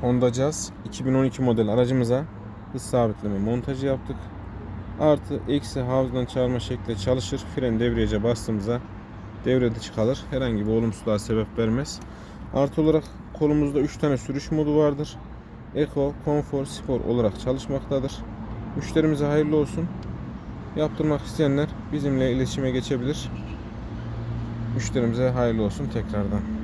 Honda Jazz 2012 model aracımıza hız sabitleme montajı yaptık. Artı eksi havuzdan çağırma şekli çalışır. Fren debriyaja bastığımızda devre dışı kalır. Herhangi bir olumsuzluğa sebep vermez. Artı olarak kolumuzda 3 tane sürüş modu vardır. Eco, Konfor, Spor olarak çalışmaktadır. Müşterimize hayırlı olsun. Yaptırmak isteyenler bizimle iletişime geçebilir. Müşterimize hayırlı olsun tekrardan.